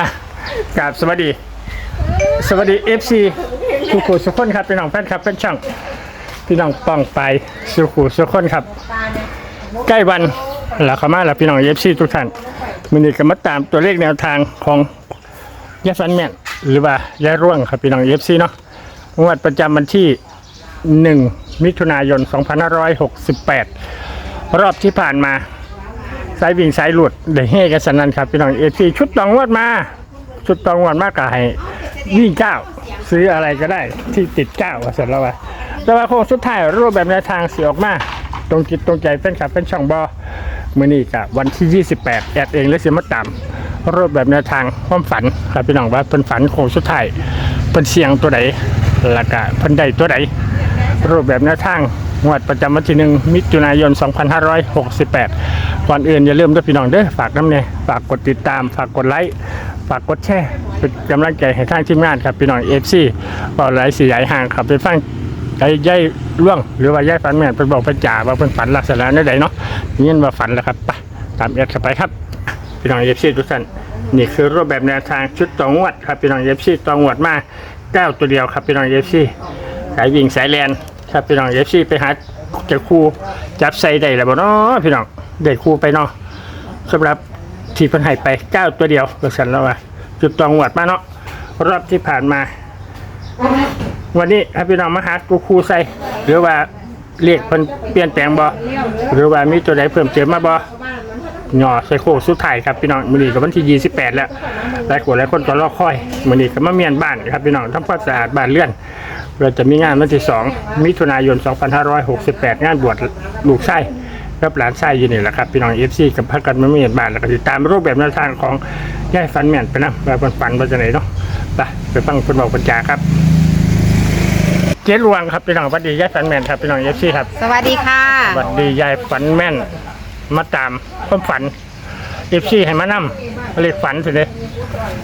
อะกราบสวัสดี สวัสดีเอฟซีสุขุสุขคนครับพี่น้องแฟนครับแฟนช่องพี่น้องป้องไปสุขุสุขคนครับ ใกล้วันแล้วเข้ามาแล้วพี่น้องเอฟซีทุกท่านมินิก็มาตามตัวเลขแนวทางของยาฟันแมนหรือว่ายาร่วงครับพี่น้องเอฟซีเนาะงวดประจำวันที่ 1 มิถุนายน 2568 รอบที่ผ่านมา สายวิ่งสายหลุดได้เฮกันสนั่นครับพี่น้องเอซีชุดตองวดมา ชุดตองวดมากกว่าให้วิ่งเก้าซื้ออะไรก็ได้ที่ติดเก้าเสร็จแล้วว่าแต่ว่าโค้งสุดท้ายรูปแบบแนวทางเสียออกมา ตรงจิตตรงใจเป็นขับเป็นช่องบอมือนี้กับวันที่ 28 แอดเองและเสียมาตามรูปแบบแนวทางความฝันครับพี่น้องว่าเป็นฝันโค้งสุดท้ายเป็นเสียงตัวไหนล้วก็เพิ่นได้ตัวไหนรูปแบบแนวทาง งวดประจำวันที่หนึ่งมิถุนายน 2568 ก่อนอื่นอย่าลืมด้วยพี่น้องเด้อฝากน้ำเนี่ยฝากกดติดตาม ฝากกดไลค์ฝากกดแชร์เป็นกำลังใจให้ทางทีมงานครับพี่น้องเอฟซีเป่าไหลสีใหญ่ห่างครับไปฟังไอ้ย่ายล่วง หรือว่าย่ายฝันแม่นเป็นบอกเป็นจ่าว่าเป็นฝันลักษณะนั้นใดเนาะนี่ว่าฝันแล้วครับไปตามเอฟเข้าไปครับ พี่น้องเอฟซีทุกท่านนี่คือรูปแบบแนวทางชุดตองวดครับพี่น้องเอฟซีตองวดมาเก้าตัวเดียวครับพี่น้องเอฟซีสายวิ่งสายแลน ครับพี่น้องเอฟซีไปหาเจะคู่จับใส่ได้แล้วบ่เนาะพี่น้องได้คู่ไปเนาะสำหรับที่เพิ่นให้ไปเก้าตัวเดียวก็สั่นแล้วว่าจุดตองหวดมาเนาะรอบที่ผ่านมา วันนี้ครับพี่น้องมาหาตัวคู่ใส่หรือว่าเรียกเพิ่นเปลี่ยนแปลงบ่หรือว่ามีตัวใดเพิ่มเติมมาบ่ หย่อไซโคสุดท้ายครับพี่น้องมือนี้กับวันที่ 28 แล้วหลายคนหลายคนก็รอคอยมือนี้ก็มาเมียนบ้านครับพี่น้องทำความสะอาดบ้านเลื่อนเราจะมีงานวันที่ 2 มิถุนายน 2568 งานบวชลูกชายกับหลานชายอยู่นี่แหละครับพี่น้องเอฟซีกับพักกันมาเมียนบ้านแล้วก็ติดตามรูปแบบแนวทางของย่ายฟันแม่นไปนะว่าเพิ่นฝันว่าจะไหนเนาะไปไปฟังเพิ่นบอกเพิ่นจาครับ เจ๊ลวงครับพี่น้องสวัสดีย่ายฟันแม่นครับพี่น้องเอฟซีครับ สวัสดีค่ะ สวัสดียายฝันแม่น มาตามความฝันเอฟซีให้มานำเรียกฝันสิเลย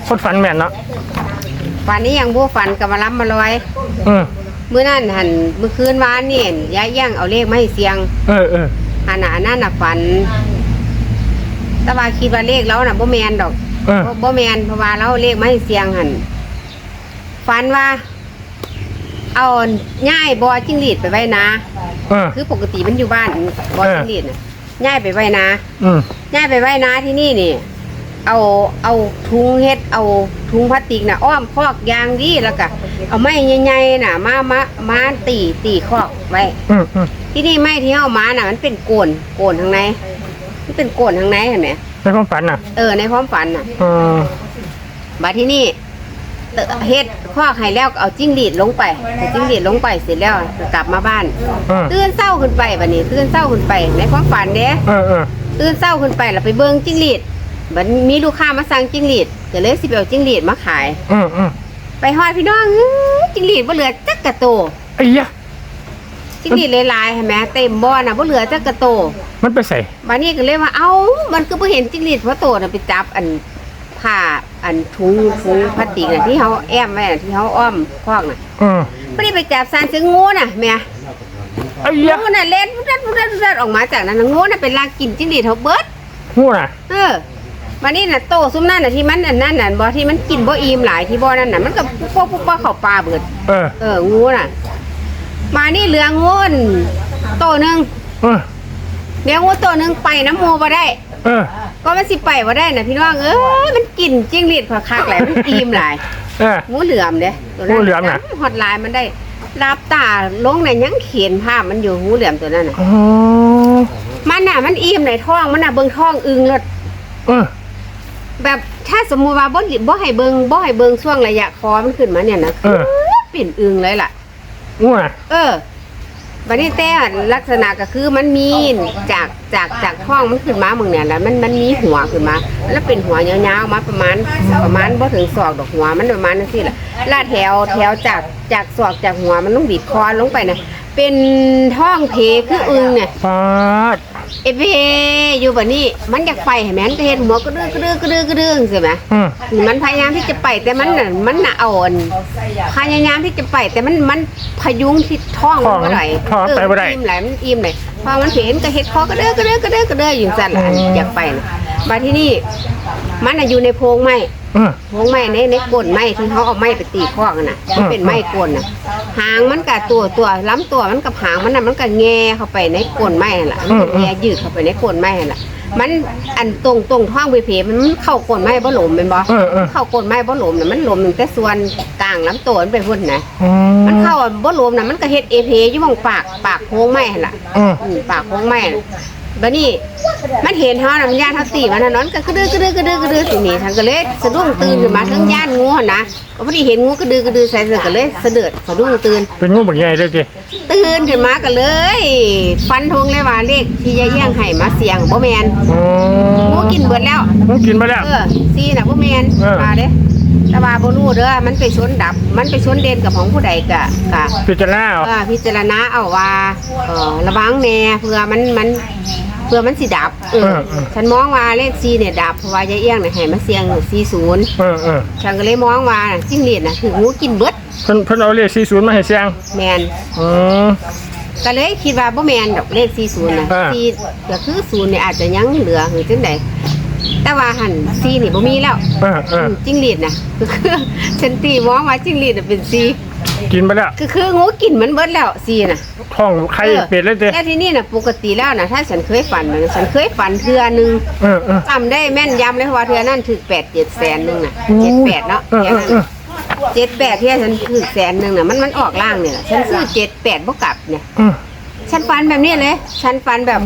คนฝันแม่นเนาะวันนี้ยังบูฝันกับมาล้ำมาลอยเออมื้อนั้นหันเมื่อคืนวานนี่ยายย่างเอาเลขมาให้เสียงเออเอออันน่ะอันนั้นน่ะฝันแต่ว่าคิดว่าเลขเราน่ะบ่แมนดอกเออบ่บ่แมนเพราะว่าเราเอาเลขมาให้เสียงหันฝันว่า เอาย่ายบอจิ้งหรีดไปไว้นะ เออ คือปกติมันอยู่บ้านบอจิ้งหรีดน่ะ ย่ายไปไว้นะอืมย่ายไปไว้นาที่นี่นี่ เอาเอาถุงเฮ็ดเอาถุงพลาสติกน่ะอ้อมคอกยางดีแล้วก็เอาไม้ใหญ่ๆน่ะมามามาตีตีคอกไว้ อืมอืมที่นี่ไม้ที่เฮามาน่ะมันเป็นโกนโกนทางในมันเป็นโกนทางในเห็นไหมในความฝันน่ะ เออในความฝันน่ะเออบัดที่นี่ เตอะเฮ็ดคอกให้แล้วก็เอาจิ้งหรีดลงไปเอาจิ้งหรีดลงไปเสร็จแล้วก็กลับมาบ้านเออตื่นเศร้าขึ้นไปบัดนี้ตื่นเศร้าขึ้นไปในความฝันเด้เออเออตื่นเศร้าขึ้นไปแล้วไปเบิ่งจิ้งหรีดบัดมีลูกค้ามาสั่งจิ้งหรีดก็เลยสิไปเอาจิ้งหรีดมาขาย อืมอืมไปฮอดพี่น้องอื้อจิ้งหรีดบ่เหลือจักกะโตไอ้ยะจิ้งหรีดหลายๆเห็นไหมเต็มบ่อน่ะบ่เหลือจักกะโต มันไปใส่บัดนี้ก็เลยว่าเอ้า มันก็บ่เห็นจิ้งหรีดเพราะโตน่ะไปจับอันผ้า อันถุงถุงพลาสติกน่ะที่เฮาแอมไว้น่ะที่เฮาอ้อมคอกน่ะเออบ่ได้ไปจับสารเสืองูน่ะแม่ไอ้ยะงูน่ะเล่นพุดดพุดดพุดดออกมาจากนั้นน่ะงูน่ะเป็นลากกินจิ้งหรีดเฮาเบิดงูน่ะ เออวันนี้น่ะโตซุ้มนั่นน่ะที่มันอันนั้นน่ะบ่ที่มันกินบ่อิ่มหลายที่บ่นั่นน่ะมันก็พวกพวกเข้าปลาเบิด เออ เอองูน่ะ มานี่เหลืองูนโตหนึงเออเลี้ยงงูโตหนึงไปน้ำหมูบ่ได้ เออ ก็มันสิไปบ่ได้น่ะพี่น้องเอ้ยมันกินจิ้งหรีดคักๆแหละมันอิ่มหลายเออ งูเหลือมเด้ตัวนั้นงูเหลือมน่ะ ฮอดลายมันได้รับตาลงน่ะยังเขียนภาพมันอยู่งูเหลือมตัวนั้นน่ะอ๋อมันน่ะมันอิ่มในท้องมันน่ะเบิ่งท้องอึงรถเออแบบถ้าสมมุติว่าบ่หลิบ่ให้เบิงบ่ให้เบิงช่วงระยะคอมันขึ้นมาเนี่ยนะเออปิ่นอึงเลยล่ะงูน่ะ เออ บันนี้แต่ลักษณะก็คือมันมีจากจากจากท้องมันขึ้นมามึงเนี่ยแล้วมันมันมีหัวขึ้นมา แล้วเป็นหัวยาวๆมาประมาณประมาณบ่ถึงศอกดอกหัวมันประมาณนั้นสิละลาดแถวแถวจากจากศอกจากหัวมันต้องบีบคอลงไปนะเป็นท้องเพคืออึงเนี่ยปาด เอเวอยู่แบบนี้มันอยากไปเห็นไหมมันก็เห็นหัวกระดือกระดือกระดือกระดือใช่ไหมอืมมันพยายามที่จะไปแต่มันน่ะมันน่ะอ่อนพยายามที่จะไปแต่มันมันพยุงที่ท้องมันบ่ได้ท้องไปบ่ได้เออมันอิ่มไหลายมันอิ่มเลยพอมันเห็นก็เห็ดคอกระเด้อกระเด้อกระเด้อกระเด้ออยู่สั่นล่ะอืม อยากไปนะมาที่นี่มันน่ะอยู่ในโพรงไม้ เออโพงไม้ในในก้นไม้ที่เขาเอาไม้ไปตีข้อกันน่ะมันเป็นไม้ก้นน่ะหางมันกับตัวตัวล้ำตัวมันกับหางมันน่ะมันก็แงเข้าไปในก้นไม้นั่นล่ะมันก็แงยืดเข้าไปในก้นไม้นั่นล่ะมันอันตรงตรงท้องไปเพมันเข้าก้นไม้บ่หลมเป็นบ่เออเออ เข้าก้นไม้บ่หลมน่ะมันหลมตั้งแต่ส่วนกลางล้ำตัวมันไปพุ่นนะอืมันเข้าบ่หลมน่ะมันก็เฮ็ดเอเพอยู่หม่องปากปากโพงไม้หั่นล่ะอืมอืมปากโพงไม้น่ะ บัดนี้มันเห็นเฮาน่ะมันย่านเฮาตีมันน่ะนอนก็กระดือกระดือกระดือกระดือสินี่ทางก็เลยสะดุ้งตื่นขึ้นมาทั้งย่านงูหั่นนะก็พอดีเห็นงูกระดือกระดือใส่เสื้อก็เลยสะเดือดสะดุ้งตื่นเป็นงูบักใหญ่เลยจีตื่นขึ้นมาก็เลยฟันธงเลยว่าเลขที่ยายเอี้ยงให้มาเสียงบ่แม่นอ๋องูกินเบิดแล้วงูกินไปแล้วเออซีน่ะบ่แม่นเออ ว่าเด้ แต่ว่าบ่รู้เด้อมันไปชนดับ มันไปชนเด่นกับของผู้ใดกะกะพิจารณาเอาเออพิจารณาเอาว่าเออระวังแน่เพื่อมันมันเพื่อมันสิดับเออฉันมองว่าเลขซีเนี่ยดับเพราะว่ายายเอี้ยงเนี่ยให้มาเสียง40เออเออฉันก็เลยมองว่าจิ้งหรีดน่ะคืองูกินเบิดเพิ่นเพิ่นเอาเลขสี่ศูนย์มาให้เสียงแม่นอืม ก็เลยคิดว่าบ่แม่นดอกเลข40น่ะอ่าซีก็คือ0เนี่ยอาจจะยังเหลือหรือจังได แต่ว่าหันซีนี่บ่มีแล้วเออเออจิ้งหรีดน่ะก็คือฉันตีมองว่าจิ้งหรีดน่ะเป็นซีกินไปแล้วก็คืองูกินมันเบิดแล้วซีน่ะท้องไข่เป็ดเลยจีแล้วที่นี่น่ะปกติแล้วน่ะถ้าฉันเคยฝันน่ะฉันเคยฝันเทื่อนึงเออเออจำได้แม่นยำเลยเพราะว่าเทื่อนั้นถึก8 7แสนนึงน่ะ7 8เนาะเออเทื่อเออนั้นเออเจ็ดแปดที่ฉันถึกแสนนึงน่ะมันมันออกล่างเนี่ยฉันซื้อ7 8บ่กลับเนี่ยเออ ฉันฝันแบบนี้เลย ฉันฝันแบบ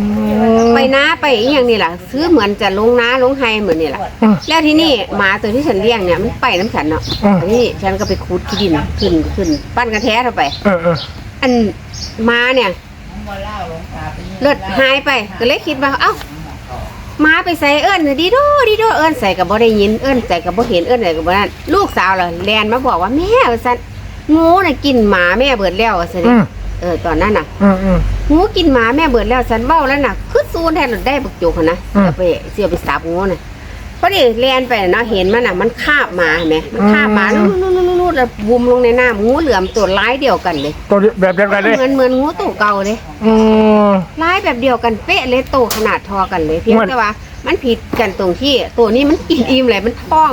ไปน้าไปอีอย่างนี้แหละซื้อเหมือนจะลงน้าลงไฮเหมือนนี่แหละเออแล้วที่นี่หมาตัวที่ฉันเลี้ยงเนี่ยมันไปน้ำฉันเนาะอืมอันนี้ฉันก็ไปคูดขี้ดินขึ้นขึ้นปั้นกระแทกเข้าไป เออเออ อันมาเนี่ยเลือดหายไปก็เลยคิดว่าเอ้ามาไปใส่เอิ้นดีโดดีโดเอิ้นใส่กับบ่ได้ยินเอิ้นใส่กับบ่เห็นเอิ้นใส่กับบ่นั่นลูกสาวเหรอแลนมาบอกว่าแม่ว่าซั่นงูน่ะกินหมาแม่เบิดแล้วว่าซั่นอืม เออตอนนั้นน่ะเออเอองูกินหมาแม่เบิดแล้วฉันเบ้าแล้วน่ะคือซูนแทนได้บักโจกหั้นนะอืมเสียไปเสียไปสับงูน่ะพอดีเรียนไปน่ะเนาะเห็นมันน่ะ มันคาบหมาเห็นไหมมันคาบหมาอืลูมดๆๆๆแล้วบุมลงในน้ำงูเหลือมตัวร้ายเดียวกันเลย ตัวแบบเดียวกันเลยเหมือนเหมือนงูตัวเก่าเลยอืม ร้ายแบบเดียวกันเป๊ะเลยโตขนาดทอกันเลยเพียงมัน แต่ว่า มันผิดกันตรงที่ตัวนี้มันกินอิ่มเลยมันท้อง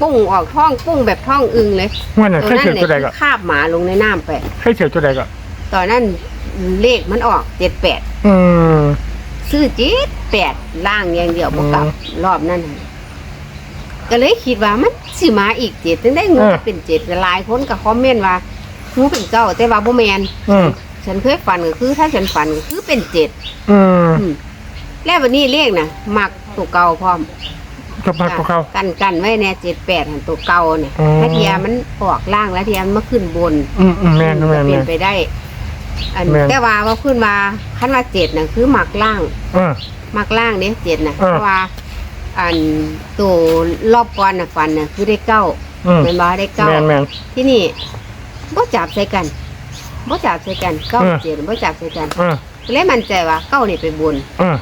ปุ้งออกท้องปุ้งแบบท้องอึงเลยว่าน่ะตัวเคยนั้นเฉียวเนี่ยตัวใดคืก็อคาบหมาลงในน้ำไปเคยเฉียวตัวใดก็ ตอนนั้นเลขมันออกเจ็ดแปดอืม ซื้อเจ็ดแปดล่างอย่างเดียวบ่กลับอืมรอบนั้นน่ะก็เลยคิดว่ามันสิมาอีกเจ็ดถึงได้งูเออ เป็นเจ็ดหลายคนก็คอมเมนต์ว่างูเป็นเก้าแต่ว่าบ่แมนอืมฉันเคยฝันก็คือ ถ้าฉันฝันก็คือเป็นเจ็ดอืมอืมแล้ววันนี้เลขน่ะมักตัวเก่าพร้อม กับมาของเขา กันกันไว้แน่เจ็ดแปดหันตัวเก่าเนี่ยอืม ถ้าเทียมันออกล่างแล้วเทียมันมาขึ้นบนอืมอืมแม่นแม่นเป็แม่นนไปได้ อันแม่น แต่ว่าว่าขึ้นมาขั้นว่าเจ็ดน่ะคือมักล่างเออมักล่างเนี่ยเจ็ดนะเออเพราะว่า อันตัวรอบก่อนน่ะฟันน่ะคือได้เก้าอืมเป็นบ่ได้เก้าแม่นแม่นที่นี่บ่จับใส่กันบ่จับใส่กันเก้าเออเจ็ดบ่จับใส่กันเออเลยมั่นใจว่าเก้านี่ไปบนเออ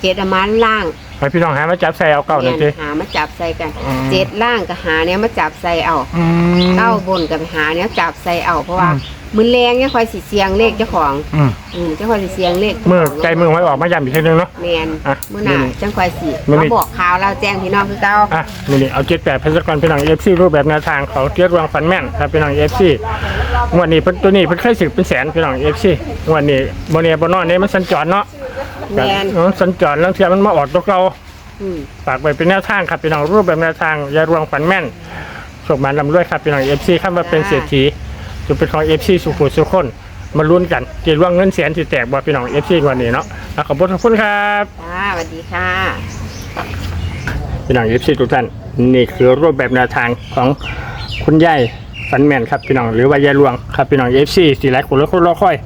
เจ็ดอะมันล่างไปพี่น้องหามาจับใส่เอาเก่าหน่อยแม่สินหามาจับใส่กันอืมเจ็ดล่างก็หาเนี้ยมาจับใส่เอาอืม เก้าบนก็ไปหาเนี้ยจับใส่เอาเพราะว่าอืม มือแรงเนี่ยคอยสิเสียงเลขเจ้าของอืมอืมเจ้าคอยสิเสียงเลขมือใจมือไว้ออกมาย้ำอีกทีนึงเนาะ แมนอะมื้อหน้านี่จังคอยสิมื้อมานี้บอกข่าวเราแจ้งพี่น้องคือเก่าอะนี่นี่เอาเจ็ดแปดพัสกรพี่น้องเอฟซีรูปแบบแนวทางของเทียรวงฟันแม่นครับพี่น้องเอฟซีงวันนี้เพิ่นตัวนี้เพิ่นเคยสึกเป็นแสนพี่น้องเอฟซีงวันนี้โมเนียบนอนเนี่ยมันสัญจรเนาะ แมน เออสัญจรแล้วเทียมันมาออกตัวเราอืมฝากไว้เป็นแนวทางครับพี่น้องรูปแบบแนวทางอยารวงฝันแม่นโชคมาลำรวยครับพี่น้องเอฟซีข้ามาเป็นเศรษฐีจะเป็นของเอฟซีสุขุมสุขคนมาลุ้นกันเกี่ยวกับเงินแสนที่แตกบ่พี่น้องเอฟซีวันนี้เนาะอะขอบคุณทุกคนครับ จ้าสวัสดีค่ะ พี่น้องเอฟซีทุกท่านนี่คือรูปแบบแนวทางของคุณยายฝันแม่นครับพี่น้องหรือว่ายายรวงครับพี่น้องเอฟซีสี่หลายคนแล้วคนรอค่อย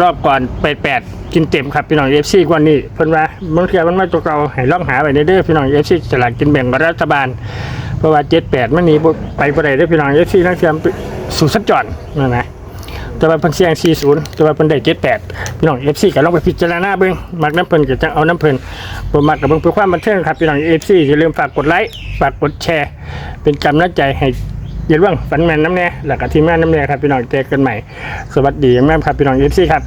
รอบก่อนแปดแปดกินเต็มครับพี่น้องเอฟซีกว่านี้เพิ่นว่ามันเกิดมันมาตัวเราให้ลองหาไปในเด้อพี่น้องเอฟซีสลากกินแบ่งรัฐบาลเพราะว่าเจ็ดแปดมันหนีไปบ่ได้เด้พี่น้องเอฟซีนักเทียมสู่สัญจรนั่นนะแต่ว่าเพิ่นเสียง40แต่ว่าเพิ่นได้78พี่น้อง FC ก็ลองไปพิจารณาเบิ่งมักน้ำเพิ่นก็จังเอาน้ำเพิ่นบ่มักก็เบิ่งเพื่อความบันเทิงครับพี่น้อง FC อย่าลืมฝากกดไลค์ฝากกดแชร์ เป็นกำลังใจให้ อย่าเรื่องฝันแม่นน้ำแน่แล้วก็ทีมงานน้ำแน่ครับพี่น้องเจอกันใหม่ สวัสดีแม่ครับพี่น้อง FC ครับ